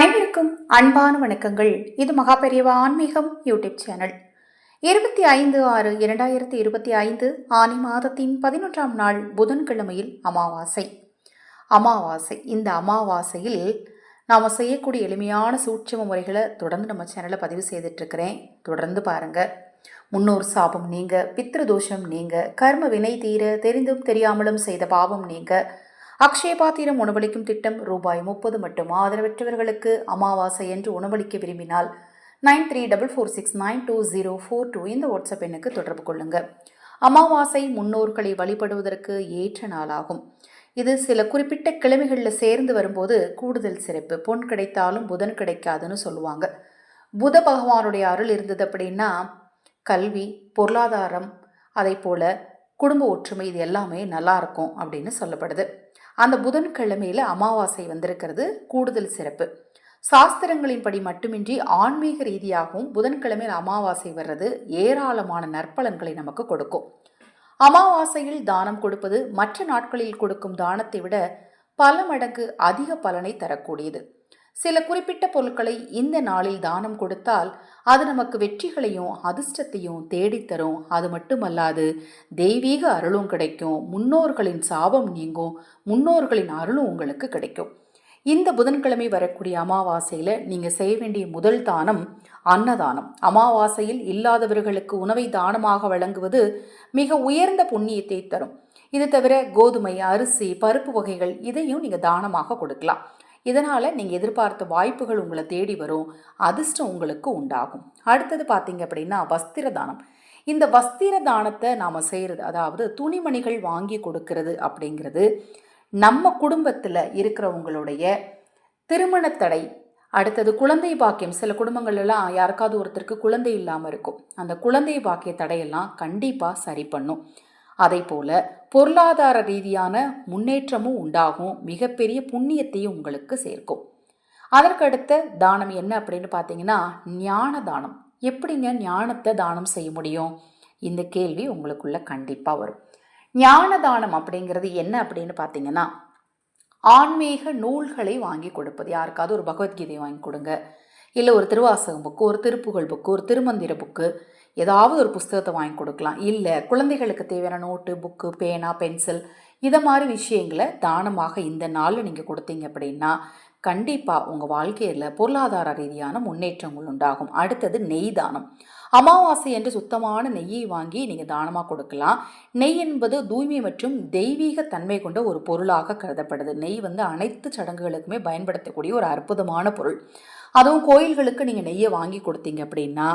அனைவருக்கும் அன்பான வணக்கங்கள். இது மகாபெரியவா ஆன்மீகம் யூடியூப் சேனல். இருபத்தி ஐந்து ஆறு இரண்டாயிரத்தி இருபத்தி ஐந்து ஆனி மாதத்தின் பதினொன்றாம் நாள் புதன்கிழமையில் அமாவாசை. அமாவாசை. இந்த அமாவாசையில் நாம் செய்யக்கூடிய எளிமையான சூட்சம முறைகளை தொடர்ந்து நம்ம சேனலில் பதிவு செய்துட்ருக்கிறேன் தொடர்ந்து பாருங்கள் முன்னோர் சாபம் நீங்க பித்ருதோஷம் நீங்க கர்ம வினை தீர தெரிந்தும் தெரியாமலும் செய்த பாவம் நீங்க அக்ஷய பாத்திரம் உணவளிக்கும் திட்டம் ரூபாய் முப்பது மட்டும் ஆதரவற்றவர்களுக்கு அமாவாசை என்று உணவளிக்க விரும்பினால் nine three double four six nine two zero four two இந்த வாட்ஸ்அப் எண்ணுக்கு தொடர்பு கொள்ளுங்க. அமாவாசை முன்னோர்களை வழிபடுவதற்கு ஏற்ற நாளாகும். இது சில குறிப்பிட்ட கிழமைகளில் சேர்ந்து வரும்போது கூடுதல் சிறப்பு. பொன் கிடைத்தாலும் புதன் கிடைக்காதுன்னு சொல்லுவாங்க. புத பகவானுடைய அருள் இருந்தது அப்படின்னா கல்வி பொருளாதாரம் அதே போல் குடும்ப ஒற்றுமை இது எல்லாமே நல்லா இருக்கும் அப்படின்னு சொல்லப்படுது. அந்த புதன்கிழமையில் அமாவாசை வந்திருக்கிறது. கூடுதல் சிறப்பு. சாஸ்திரங்களின்படி மட்டுமின்றி ஆன்மீக ரீதியாகவும் புதன்கிழமையில் அமாவாசை வர்றது ஏராளமான நற்பலன்களை நமக்கு கொடுக்கும். அமாவாசையில் தானம் கொடுப்பது மற்ற நாட்களில் கொடுக்கும் தானத்தை விட பல மடங்கு அதிக பலனை தரக்கூடியது. சில குறிப்பிட்ட பொருட்களை இந்த நாளில் தானம் கொடுத்தால் அது நமக்கு வெற்றிகளையும் அதிர்ஷ்டத்தையும் தேடித்தரும். அது மட்டுமல்லாது தெய்வீக அருளும் கிடைக்கும். முன்னோர்களின் சாபம் நீங்கும். முன்னோர்களின் அருளும் உங்களுக்கு கிடைக்கும். இந்த புதன்கிழமை வரக்கூடிய அமாவாசையில் நீங்கள் செய்ய வேண்டிய முதல் தானம் அன்னதானம். அமாவாசையில் இல்லாதவர்களுக்கு உணவை தானமாக வழங்குவது மிக உயர்ந்த புண்ணியத்தை தரும். இது தவிர கோதுமை அரிசி பருப்பு வகைகள் இதையும் நீங்கள் தானமாக கொடுக்கலாம். இதனால் நீங்கள் எதிர்பார்த்த வாய்ப்புகள் உங்களை தேடி வரும் அதிர்ஷ்டம் உங்களுக்கு உண்டாகும். அடுத்தது பார்த்தீங்க அப்படின்னா வஸ்திர தானம் இந்த வஸ்திர தானத்தை நாம் செய்கிறது அதாவது துணிமணிகள் வாங்கி கொடுக்கறது அப்படிங்கிறது நம்ம குடும்பத்தில் இருக்கிறவங்களுடைய திருமணத்தடை அடுத்தது குழந்தை பாக்கியம். சில குடும்பங்கள்லாம் யாருக்காவது ஒருத்தருக்கு குழந்தை இல்லாமல் இருக்கும். அந்த குழந்தை பாக்கிய தடையெல்லாம் கண்டிப்பாக சரி பண்ணும். போல் பொருளாதார ரீதியான முன்னேற்றமும் உண்டாகும் மிகப்பெரிய புண்ணியத்தையும் உங்களுக்கு சேர்க்கும். அதற்கடுத்த தானம் என்ன அப்படின்னு பார்த்தீங்கன்னா ஞான தானம். எப்படிங்க ஞானத்தை தானம் செய்ய முடியும்? இந்த கேள்வி உங்களுக்குள்ள கண்டிப்பாக வரும். ஞான தானம் அப்படிங்கிறது என்ன அப்படின்னு பார்த்தீங்கன்னா ஆன்மீக நூல்களை வாங்கி கொடுப்பது. யாருக்காவது ஒரு பகவத்கீதையை வாங்கி கொடுங்க. இல்லை ஒரு திருவாசகம் புக்கு ஒரு திருப்புகழ் புக்கு ஒரு திருமந்திர புக்கு ஏதாவது ஒரு புஸ்தகத்தை வாங்கி கொடுக்கலாம். இல்லை குழந்தைகளுக்கு தேவையான நோட்டு புக்கு பேனா பென்சில் இதை மாதிரி விஷயங்களை தானமாக இந்த நாளில் நீங்கள் கொடுத்தீங்க அப்படின்னா கண்டிப்பாக உங்கள் வாழ்க்கையில் பொருளாதார ரீதியான முன்னேற்றங்கள் உண்டாகும். அடுத்தது நெய் தானம். அமாவாசை என்று சுத்தமான நெய்யை வாங்கி நீங்கள் தானமாக கொடுக்கலாம். நெய் என்பது தூய்மை மற்றும் தெய்வீக தன்மை கொண்ட ஒரு பொருளாக கருதப்படுது. நெய் வந்து அனைத்து சடங்குகளுக்குமே பயன்படுத்தக்கூடிய ஒரு அற்புதமான பொருள். அதுவும் கோயில்களுக்கு நீங்கள் நெய்யை வாங்கி கொடுத்தீங்க அப்படின்னா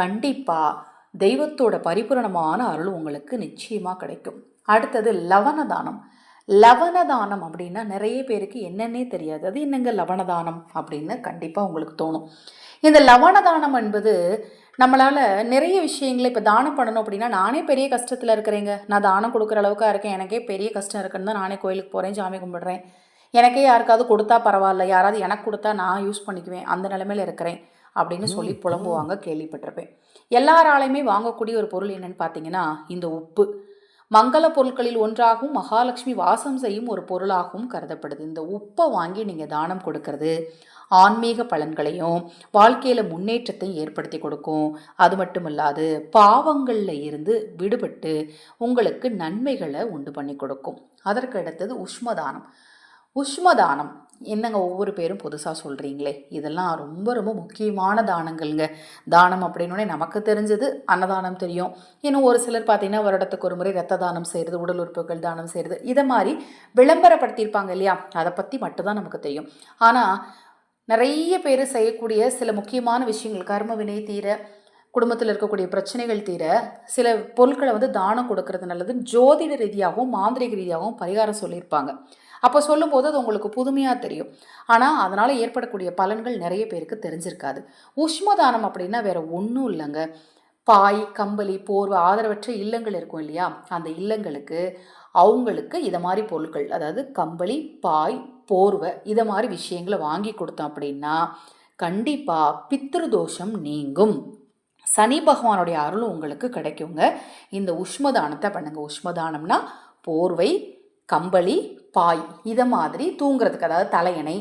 கண்டிப்பாக தெய்வத்தோட பரிபூரணமான அருள் உங்களுக்கு நிச்சயமாக கிடைக்கும். அடுத்தது லவணதானம். லவணதானம் அப்படின்னா நிறைய பேருக்கு என்னன்னே தெரியாது. அது என்னங்க லவணதானம் அப்படின்னு கண்டிப்பாக உங்களுக்கு தோணும். இந்த லவணதானம் என்பது நம்மளால் நிறைய விஷயங்களை இப்போ தானம் பண்ணணும் அப்படின்னா நானே பெரிய கஷ்டத்தில் இருக்கிறேங்க. நான் தானம் கொடுக்குற அளவுக்கு இருக்கேன். எனக்கே பெரிய கஷ்டம் இருக்குன்னு தான் நானே கோயிலுக்கு போகிறேன் சாமி கும்பிடுறேன். எனக்கே யாருக்காவது கொடுத்தா பரவாயில்ல யாராவது எனக்கு கொடுத்தா நான் யூஸ் பண்ணிக்குவேன் அந்த நிலைமையில் இருக்கிறேன் அப்படின்னு சொல்லி புலம்புவாங்க கேள்விப்பட்டிருப்பேன். எல்லாராலையுமே வாங்கக்கூடிய ஒரு பொருள் என்னன்னு பார்த்தீங்கன்னா இந்த உப்பு. மங்கள பொருட்களில் ஒன்றாகவும் மகாலட்சுமி வாசம் செய்யும் ஒரு பொருளாகவும் கருதப்படுது. இந்த உப்பை வாங்கி நீங்கள் தானம் கொடுக்கறது ஆன்மீக பலன்களையும் வாழ்க்கையில் முன்னேற்றத்தையும் ஏற்படுத்தி கொடுக்கும். அது மட்டும் இல்லாது பாவங்களில் இருந்து விடுபட்டு உங்களுக்கு நன்மைகளை உண்டு பண்ணி கொடுக்கும். அதற்கு அடுத்தது உஷ்மதானம். உஷ்மதானம். என்னங்க ஒவ்வொரு பேரும் புதுசாக சொல்கிறீங்களே இதெல்லாம் ரொம்ப ரொம்ப முக்கியமான தானங்கள்ங்க. தானம் அப்படின்னோடனே நமக்கு தெரிஞ்சது அன்னதானம் தெரியும். இன்னும் ஒரு சிலர் பார்த்தீங்கன்னா வருடத்துக்கு ஒரு முறை ரத்த தானம் செய்கிறது உடல் உறுப்புகள் தானம் செய்கிறது இதை மாதிரி விளம்பரப்படுத்தியிருப்பாங்க இல்லையா? அதை பற்றி மட்டும்தான் நமக்கு தெரியும். ஆனால் நிறைய பேர் செய்யக்கூடிய சில முக்கியமான விஷயங்கள் கர்ம வினை தீர குடும்பத்தில் இருக்கக்கூடிய பிரச்சனைகள் தீர சில பொருட்களை வந்து தானம் கொடுக்கறது நல்லது ஜோதிட ரீதியாகவும் மாந்திரிக ரீதியாகவும் பரிகாரம் சொல்லியிருப்பாங்க. அப்போ சொல்லும்போது அது உங்களுக்கு புதுமையாக தெரியும். ஆனால் அதனால் ஏற்படக்கூடிய பலன்கள் நிறைய பேருக்கு தெரிஞ்சிருக்காது. உஷ்மதானம் அப்படின்னா வேற ஒன்றும் இல்லைங்க. பாய் கம்பளி போர்வை ஆதரவற்ற இல்லங்கள் இருக்கும் இல்லையா? அந்த இல்லங்களுக்கு அவங்களுக்கு இதை மாதிரி பொருட்கள் அதாவது கம்பளி பாய் போர்வை இதை மாதிரி விஷயங்களை வாங்கி கொடுத்தோம் அப்படின்னா கண்டிப்பாக பித்ருதோஷம் நீங்கும். சனி பகவானுடைய அருளும் உங்களுக்கு கிடைக்குங்க. இந்த உஷ்மதானத்தை பண்ணுங்கள் உஷ்மதானம்னா போர்வை கம்பளி பாய் இதை மாதிரி தூங்குறதுக்கு அதாவது தலையணை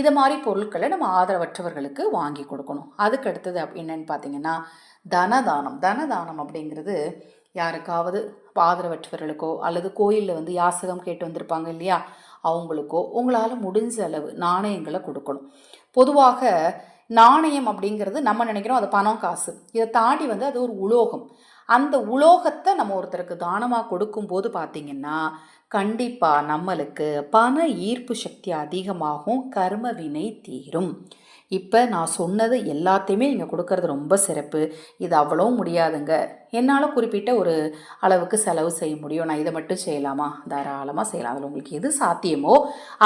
இதை மாதிரி பொருட்களை நம்ம ஆதரவற்றவர்களுக்கு வாங்கி கொடுக்கணும். அதுக்கு அடுத்தது அப் என்னன்னு பார்த்தீங்கன்னா தனதானம். தனதானம் அப்படிங்கிறது யாருக்காவது ஆதரவற்றவர்களுக்கோ அல்லது கோயிலில் வந்து யாசகம் கேட்டு வந்திருப்பாங்க இல்லையா அவங்களுக்கோ உங்களால் முடிஞ்ச அளவு நாணயங்களை கொடுக்கணும். பொதுவாக நாணயம் அப்படிங்கிறது நம்ம நினைக்கிறோம் அது பணம் காசு. இதை தாண்டி வந்து அது ஒரு உலோகம். அந்த உலோகத்தை நம்ம ஒருத்தருக்கு தானமாக கொடுக்கும்போது பார்த்தீங்கன்னா கண்டிப்பாக நம்மளுக்கு பண ஈர்ப்பு சக்தி அதிகமாகும் கர்ம வினை தீரும். இப்போ நான் சொன்னது எல்லாத்தையுமே நீங்கள் கொடுக்கறது ரொம்ப சிறப்பு. இது அவ்வளோ முடியாதுங்க. என்னால் குறிப்பிட்ட ஒரு அளவுக்கு செலவு செய்ய முடியும். நான் இதை மட்டும் செய்யலாமா? தாராளமாக செய்யலாம். அதில் உங்களுக்கு எது சாத்தியமோ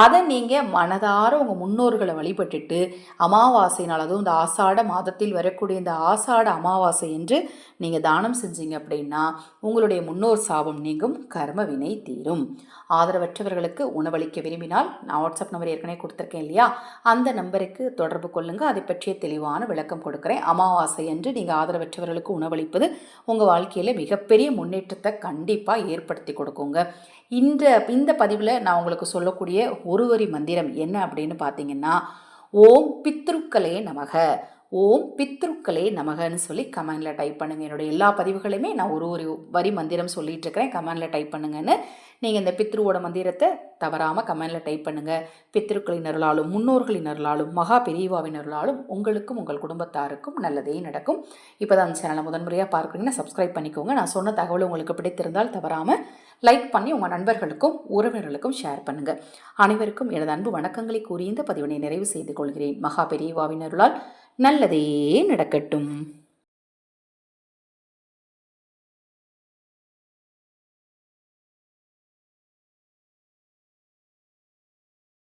அதை நீங்கள் மனதார உங்கள் முன்னோர்களை வழிபட்டுட்டு அமாவாசை நாள் அதுவும் இந்த ஆசாட மாதத்தில் வரக்கூடிய இந்த ஆசாட அமாவாசை என்று நீங்கள் தானம் செஞ்சீங்க அப்படின்னா உங்களுடைய முன்னோர் சாபம் நீங்கும் கர்ம வினை தீரும். ஆதரவற்றவர்களுக்கு உணவளிக்க விரும்பினால் நான் வாட்ஸ்அப் நம்பர் ஏற்கனவே கொடுத்துருக்கேன் இல்லையா? அந்த நம்பருக்கு தொடர்பு கொள்ளுங்கள் அதை பற்றிய தெளிவான விளக்கம் கொடுக்குறேன். அமாவாசை என்று நீங்கள் ஆதரவற்றவர்களுக்கு உணவளிப்பது உங்கள் உங்கள் வாழ்க்கையில் மிகப்பெரிய முன்னேற்றத்தை கண்டிப்பாக ஏற்படுத்தி கொடுக்குங்க. இந்த இந்த பதிவில் நான் உங்களுக்கு சொல்லக்கூடிய ஒரு வரி மந்திரம் என்ன அப்படின்னு பார்த்தீங்கன்னா ஓம் பித்ருக்களே நமக. ஓம் பித்ருக்களே நமகன்னு சொல்லி கமெண்டில் டைப் பண்ணுங்கள் என்னோடய எல்லா பதிவுகளையுமே நான் ஒரு ஒரு வரி மந்திரம் சொல்லிகிட்டு இருக்கிறேன் கமெண்டில் டைப் பண்ணுங்கன்னு. நீங்கள் இந்த பித்ருவோட மந்திரத்தை தவறாமல் கமெண்டில் டைப் பண்ணுங்கள் பித்ருக்களின் அருளாலும் முன்னோர்களின் அருளாலும் மகா பெரியவாவின் அருளாலும் உங்களுக்கும் உங்கள் குடும்பத்தாருக்கும் நல்லதே நடக்கும். இப்போ தான் அந்த சேனலை முதன்முறையாக பார்க்குறீங்கன்னா சப்ஸ்கிரைப் பண்ணிக்கோங்க. நான் சொன்ன தகவல் உங்களுக்கு பிடித்திருந்தால் தவறாமல் லைக் பண்ணி உங்கள் நண்பர்களுக்கும் உறவினர்களுக்கும் ஷேர் பண்ணுங்கள் அனைவருக்கும் எனது அன்பு வணக்கங்களை கூறி இந்த பதிவினை நிறைவு செய்து கொள்கிறேன். மகா பெரியவாவின் அருளால் நல்லதே நடக்கட்டும்.